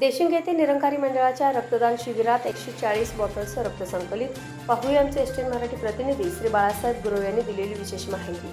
देशिंग येथे निरंकारी मंडळाच्या रक्तदान शिबिरात एकशे चाळीस बॉटल्सचं रक्त संकलित. पाहूया आमचे एसटीएन मराठी प्रतिनिधी श्री बाळासाहेब गुरव यांनी दिलेली विशेष माहिती.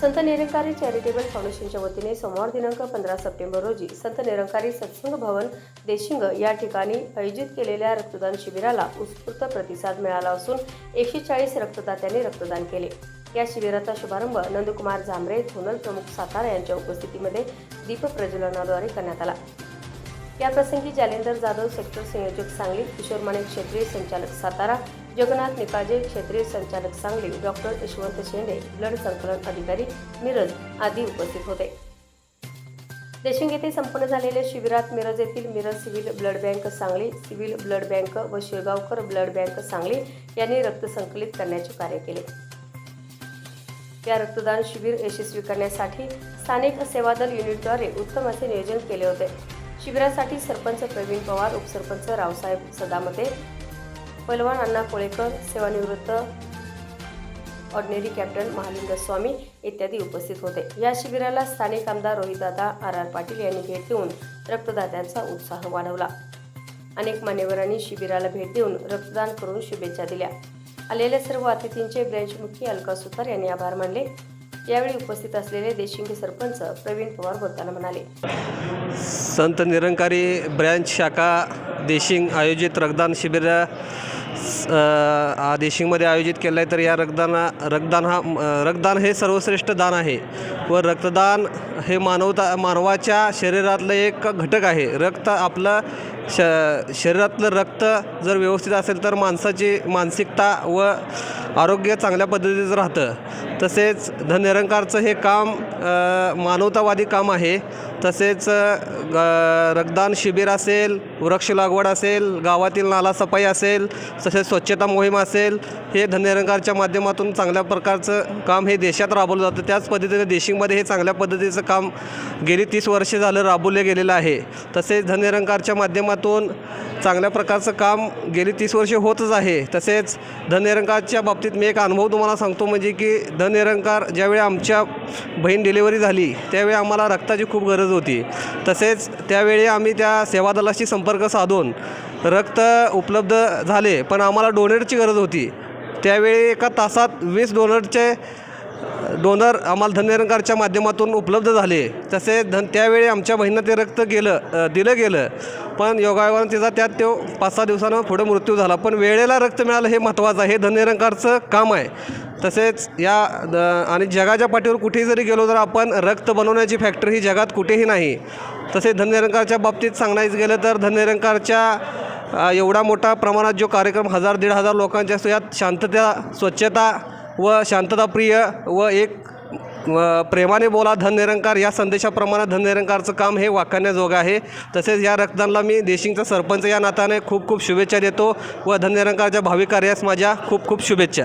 संत निरंकारी चॅरिटेबल फाउंडेशनच्या वतीने सोमवार दिनांक पंधरा सप्टेंबर रोजी संत निरंकारी सत्संग भवन देशिंग या ठिकाणी आयोजित केलेल्या रक्तदान शिबिराला उत्स्फूर्त प्रतिसाद मिळाला असून एकशे चाळीस रक्तदात्यांनी रक्तदान केले. या शिबिराचा शुभारंभ नंदकुमार झांबरे झोनल प्रमुख सातारा यांच्या उपस्थितीमध्ये दीप प्रज्वलनाद्वारे करण्यात आला. याप्रसंगी जालेंदर जाधव सेक्टर संयोजक सांगली किशोर माने क्षेत्रीय संचालक सातारा जगन्नाथ निकाळजे क्षेत्रीय संचालक सांगली डॉक्टर यशवंत शेंडे ब्लड संकलन अधिकारी मिरज आदी उपस्थित होते. देशिंग येथे संपन्न झालेल्या शिबिरात मिरज येथील Miraj civil blood bank Sangli civil blood bank व शिरगावकर ब्लड बँक सांगली यांनी रक्त संकलित करण्याचे कार्य केले. या रक्तदान शिबिर यशस्वी करण्यासाठी स्थानिक सेवादल युनिटद्वारे उत्तम असे नियोजन केले होते. शिबिरासाठी सरपंच प्रवीण पवार उपसरपंच रावसाहेब सदामते पलवान अण्णा कोळेकर सेवानिवृत्त ऑर्डिनरी कॅप्टन महालिंग स्वामी इत्यादी उपस्थित होते. या शिबिराला स्थानिक आमदार रोहितदादा आर आर पाटील यांनी भेट देऊन रक्तदात्यांचा उत्साह वाढवला. अनेक मान्यवरांनी शिबिराला भेट देऊन रक्तदान करून शुभेच्छा दिल्या. आलेल्या सर्व अतिथींचे ब्रँचमुखी अलका सुतार यांनी आभार मानले. यावेळी उपस्थित असलेले देशिंगे सरपंच प्रवीण पवार बोलताना म्हणाले. संत निरंकारी ब्रँच शाखा देशिंग आयोजित रक्तदान शिबिर देशिंगमध्ये आयोजित केलं आहे तर या रक्तदाना रक्तदान हा रक्तदान हे सर्वश्रेष्ठ दान आहे व रक्तदान हे मानवता मानवाच्या शरीरातलं एक घटक आहे. रक्त आपलं श शरीरातलं रक्त जर व्यवस्थित असेल तर माणसाची मानसिकता व आरोग्य चांगल्या पद्धतीचं राहतं. तसेच धन्यरंकारचं हे काम मानवतावादी काम आहे. तसेच ग- रक्तदान शिबिर असेल वृक्ष लागवड असेल गावातील नालासफाई असेल तसेच स्वच्छता मोहीम असेल हे धन्यरंकारच्या माध्यमातून चांगल्या प्रकारचं काम हे देशात राबवलं जातं. त्याच पद्धतीने देशिंगमध्ये हे चांगल्या पद्धतीचं काम गेली तीस वर्षे झालं राबवले गेलेलं आहे. तसेच धन्यरंकारच्या माध्यमातून चांगल्या प्रकारचं काम गेली तीस वर्षे होतच आहे. तसेच धनिरंकारच्या बाबतीत मी एक अनुभव तुम्हाला सांगतो म्हणजे की धनिरंकार ज्यावेळी आमच्या बहीण डिलिव्हरी झाली त्यावेळी आम्हाला रक्ताची खूप गरज होती. तसेच त्यावेळी आम्ही त्या सेवादलाशी संपर्क साधून रक्त उपलब्ध झाले पण आम्हाला डोनेटची गरज होती. त्यावेळी एका तासात वीस डोनरचे डोनर आम्हाला धननिरंकारच्या माध्यमातून उपलब्ध झाले. तसे धन त्यावेळी आमच्या बहिणीनं ते रक्त गेलं दिलं गेलं पण योगायोगानं तिचा त्यात तो पाच सहा दिवसानं पुढे मृत्यू झाला. पण वेळेला रक्त मिळालं हे महत्त्वाचं आहे. हे धननिरंकारचं काम आहे. तसेच या द आणि जगाच्या पाठीवर कुठेही जरी गेलो तर आपण रक्त बनवण्याची फॅक्टरी ही जगात कुठेही नाही. तसेच धननिरंकारच्या बाबतीत सांगायचं गेलं तर धननिरंकारच्या एवढा मोठा प्रमाणात जो कार्यक्रम हजार दीड हजार लोकांचे असतो यात शांतता स्वच्छता व शांतताप्रिय व एक प्रेमाने बोला धननिरंकार या संदेशाप्रमाणे धननिरंकारचं काम हे वाखाणण्याजोगं आहे. तसेच या रक्तदानला मी देशिंगचा सरपंच या नात्याने खूप खूप शुभेच्छा देतो व धननिरंकारच्या भावी कार्यास माझ्या खूप खूप शुभेच्छा.